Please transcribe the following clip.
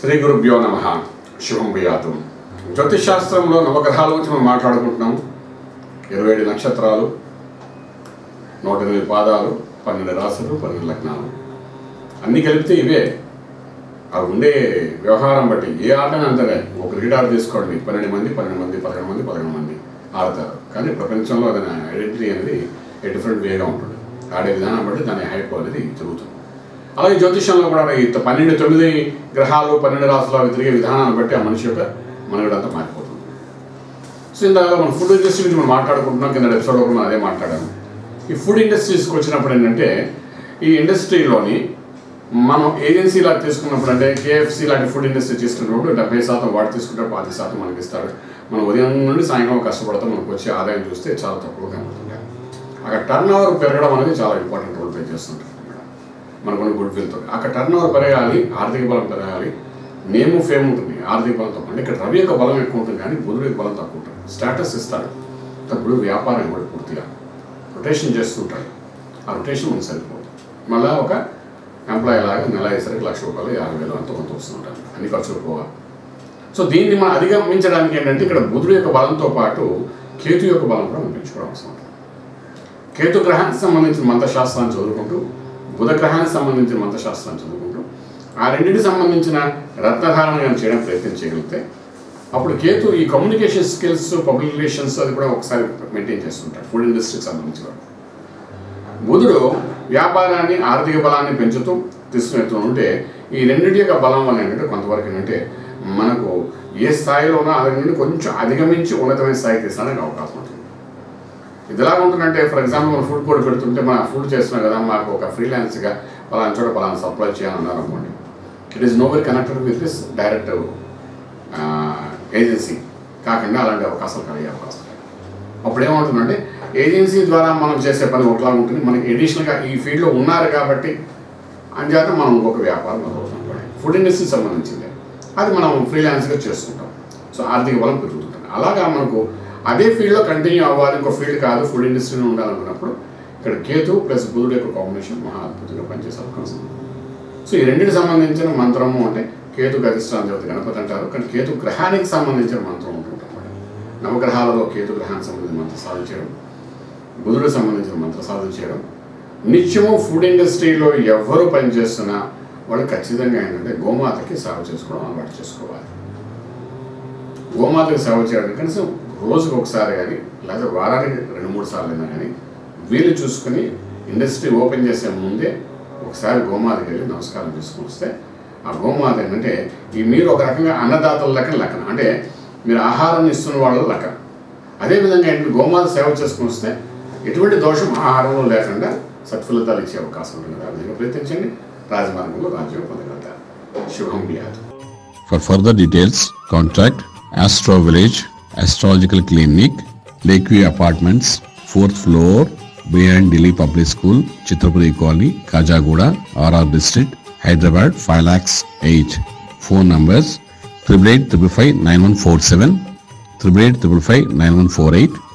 శ్రీ గురుభ్యో నమ. శుభం భయాతం. జ్యోతిష్ శాస్త్రంలో నవగ్రహాల గురించి మనం మాట్లాడుకుంటున్నాం. ఇరవై ఏడు నక్షత్రాలు నూట ఎనిమిది పాదాలు పన్నెండు రాసులు పన్నెండు లగ్నాలు. అన్నీ కలిపితే ఇవే. అవి ఉండే వ్యవహారం బట్టి ఏ ఆటని అంతనే ఒక క్రికెట్ ఆట తీసుకోండి. పన్నెండు మంది పన్నెండు మంది పదకొండు మంది పదకొండు మంది ఆడతారు. కానీ ప్రపంచంలో దాని ఐడెంటిటీ అనేది ఏ డిఫరెంట్ వేగా ఉంటుంది. ఆడే విధానం బట్టి దాని హైప్ అనేది జరుగుతుంది. అలాగే జ్యోతిష్యంలో కూడా ఈ పన్నెండు తొమ్మిది గ్రహాలు పన్నెండు రాసులు అవి తిరిగే విధానాన్ని బట్టి ఆ మనిషి యొక్క మనగడంతా మారిపోతుంది. సో ఇందాక మనం ఫుడ్ ఇండస్ట్రీ గురించి మనం మాట్లాడుకుంటున్నాం కింద ఎపిసోడ్లో కూడా అదే మాట్లాడాను ఈ ఫుడ్ ఇండస్ట్రీస్కి వచ్చినప్పుడు ఏంటంటే ఈ ఇండస్ట్రీలోని మనం ఏజెన్సీ లాగా తీసుకున్నప్పుడు అంటే కేఎఫ్సీ లాంటి ఫుడ్ ఇండస్ట్రీ తీసుకున్నప్పుడు డెబ్బై శాతం వాడు తీసుకుంటే పాతి శాతం మనకి ఇస్తాడు. మనం ఉదయం నుండి సాయంత్రం కష్టపడతాం మనకు వచ్చే ఆదాయం చూస్తే చాలా తక్కువగా ఉంటుంది. అక్కడ టర్న్ ఓవర్ పెరగడం అనేది చాలా ఇంపార్టెంట్ రోల్ ప్లే చేస్తుంటుంది మనకున్న గుడ్ విల్తో అక్కడ టర్న్ ఓవర్ పెరగాలి ఆర్థిక బలం పెరగాలి. నేము ఫేమ్ ఉంటుంది ఆర్థిక బలం తక్కువ అంటే ఇక్కడ రవి యొక్క బలం ఎక్కువ ఉంటుంది కానీ బుధుడు యొక్క బలం తక్కువ ఉంటుంది. స్టేటస్ ఇస్తాడు. తప్పుడు వ్యాపారం కూడా పూర్తిగా రొటేషన్ చేస్తుంటాడు. ఆ రొటేషన్ మనకు సరిపోదు. మళ్ళీ ఒక ఎంప్లాయీ లాగా నెల అయ్యేసరికి లక్ష రూపాయలు యాభై వేలు అంత కొంత వస్తుంటారు. అన్ని ఖర్చులు పోవాలి. సో దీన్ని మనం అధిగమించడానికి ఏంటంటే ఇక్కడ బుధుడు యొక్క బలంతో పాటు కేతు యొక్క బలం కూడా మనం పెంచుకోవడం అవసరం. కేతు గ్రహానికి సంబంధించిన మంత్రశాస్త్రాన్ని చదువుకుంటూ బుధగ్రహానికి సంబంధించిన మంత్రశాస్త్రం చదువుకుంటూ ఆ రెండింటికి సంబంధించిన రత్నధారణ కానీ చేయడానికి ప్రయత్నం చేయగలిగితే అప్పుడు కేతు ఈ కమ్యూనికేషన్ స్కిల్స్ పబ్లిక్ రిలేషన్స్ అది కూడా ఒకసారి మెయింటైన్ చేస్తుంటాడు ఫుడ్ ఇండస్ట్రీకి సంబంధించిన వాడు. బుధుడు వ్యాపారాన్ని ఆర్థిక బలాన్ని పెంచుతూ తీసుకువెళ్తూ ఉంటే ఈ రెండింటి యొక్క బలం వల్ల ఏంటంటే కొంతవరకు ఏంటంటే మనకు ఏ స్థాయిలో ఉన్నా అది నుండి కొంచెం అధిగమించి ఉన్నతమైన స్థాయికి తీసడానికి అవకాశం ఉంటుంది ఇది ఎలా ఉంటుందంటే ఫర్ ఎగ్జాంపుల్ మనం ఫుడ్ కూడా పెడుతుంటే మనం ఫుడ్ చేస్తున్నాం కదా మాకు ఒక ఫ్రీలాన్స్గా పలానా చోట పలానా సప్లై చేయాలన్నారు అనుకోండి it is no very connected with this direct agency కాకుండా అలాంటి అవకాశాలు కలిగే అవకాశం అప్పుడు ఏమవుతుందంటే ఏజెన్సీ ద్వారా మనం చేసే పని ఒకలా ఉంటుంది. మనకి ఎడిషనల్గా ఈ ఫీల్డ్లో ఉన్నారు కాబట్టి అంచేత మనం ఇంకొక వ్యాపారం మొదలవుతుంది ఫుడ్ ఇండస్ట్రీకి సంబంధించింది. అది మనం ఫ్రీలాన్స్గా చేస్తుంటాం. సో ఆర్థిక బలం పెరుగుతుంటుంది. అలాగా మనకు అదే ఫీల్డ్లో కంటిన్యూ అవ్వాలి ఇంకో ఫీల్డ్ కాదు ఫుడ్ ఇండస్ట్రీలో ఉండాలనుకున్నప్పుడు ఇక్కడ కేతు ప్లస్ బుధుడు యొక్క కాంబినేషన్ మహా అద్భుతంగా పనిచేసే అవకాశం ఉంది. సో ఈ రెండింటికి సంబంధించిన మంత్రము అంటే కేతు గరిష్టాన్ని దేవత గణపతి అంటారు. కానీ కేతు గ్రహానికి సంబంధించిన మంత్రం ఉంటుంది నవగ్రహాలలో కేతు గ్రహానికి సంబంధించిన మంత్ర సాధన చేయడం బుధుడికి సంబంధించిన మంత్రం సాధన చేయడం నిత్యము ఫుడ్ ఇండస్ట్రీలో ఎవరు పనిచేస్తున్నా వాళ్ళు ఖచ్చితంగా ఏంటంటే గోమాతకి సేవ చేసుకోవడం అలవాటు చేసుకోవాలి. గోమాతకి సేవ చేయడానికి కనీసం రోజుకి ఒకసారి కానీ లేదా వారానికి రెండు మూడు సార్లు అయినా కానీ వీలు చూసుకుని ఇండస్ట్రీ ఓపెన్ చేసే ముందే ఒకసారి గోమాతకి వెళ్ళి నమస్కారం చేసుకుని వస్తే ఆ గోమాత ఏంటంటే ఈ మీరు ఒక రకంగా అన్నదాతల లెక్కన లెక్కన అంటే మీరు ఆహారాన్ని ఇస్తున్న వాళ్ళ లెక్క అదేవిధంగా ఏంటంటే గోమాత సేవ చేసుకుని వస్తే ఎటువంటి దోషం ఆహారంలో లేకుండా సత్ఫలితాలు ఇచ్చే అవకాశం ఉంటుంది కదా ఆ విధంగా ప్రయత్నించండి. రాజమార్గంలో రాజ్యం పొందగలుగుతారు శుభం బియాదు for further details contact astro village Astrological Clinic, Lakeview Apartments, 4th floor, behind Delhi Public School, Chitrapuri Colony, Kajagoda, RR District, Hyderabad, 5 lakhs 8. Phone numbers 8855 9147, 8855 9148,